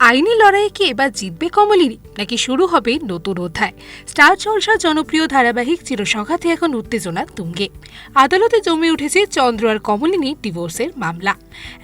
আইনি লড়াইয়ে কি এবার জিতবে কমলিনী? নাকি শুরু হবে নতুন অধ্যায়? স্টার জলসার জনপ্রিয় ধারাবাহিক চিরসংঘাতে এখন উত্তেজনা তুঙ্গে। আদালতে জমে উঠেছে চন্দ্র আর কমলিনী ডিভোর্সের মামলা।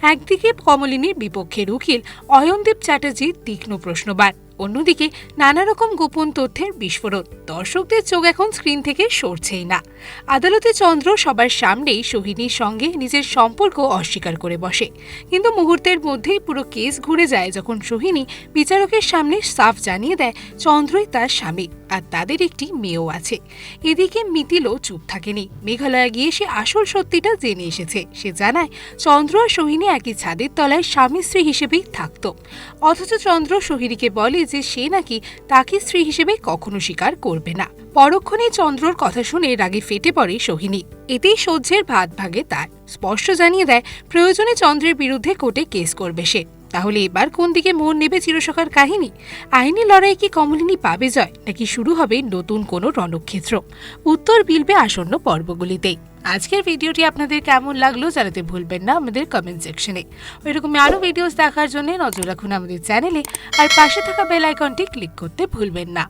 একদিকে কমলিনীর বিপক্ষের উকিল অয়নদীপ চ্যাটার্জির তীক্ষ্ণ প্রশ্নবার অন্যদিকে নানা রকম গোপন তথ্যের বিস্ফোরণ। দর্শকদের চোখ এখন স্ক্রিন থেকে সরছেই না। আদালতে চন্দ্র সবার সামনেই সোহিনীর সঙ্গে নিজের সম্পর্ক অস্বীকার করে বসে। কিন্তু মুহূর্তের মধ্যেই পুরো কেস ঘুরে যায় যখন সোহিনী বিচারকের সামনে সাফ জানিয়ে দেয়, চন্দ্রই তার স্বামী আর তাদের একটি মেয়েও আছে। এদিকে মিতিলও চুপ থাকেনি। মেঘালয়া গিয়ে সে আসল সত্যিটা জেনে এসেছে। সে জানায়, চন্দ্র আর সোহিনী একই ছাদের তলায় স্বামী স্ত্রী হিসেবেই থাকত। অথচ চন্দ্র সোহিনীকে বলে যে সে নাকি তাকে স্ত্রী হিসেবে কখনো স্বীকার করবে না। পরক্ষণে চন্দ্রর কথা শুনে রাগে ফেটে পড়ে সোহিনী। এতেই সহ্যের ভাত ভাগে তার। স্পষ্ট জানিয়ে দেয়, প্রয়োজনে চন্দ্রের বিরুদ্ধে কোর্টে কেস করবে সে। তাহলে এবার কোন দিকে মন নেবে চিরসখার কাহিনী? আইনি লড়াই কি কমলিনী পাবে জয়? নাকি শুরু হবে নতুন কোনো রণক্ষেত্র? উত্তর বিলবে আসন্ন পর্বগুলিতেই। আজকের ভিডিওটি আপনাদের কেমন লাগল জানাতে ভুলবেন না আমাদের কমেন্ট সেকশনে এরকম আরও ভিডিওস দেখার জন্য নজর রাখুন আমাদের চ্যানেলে আর পাশে থাকা বেল আইকনটি ক্লিক করতে ভুলবেন না।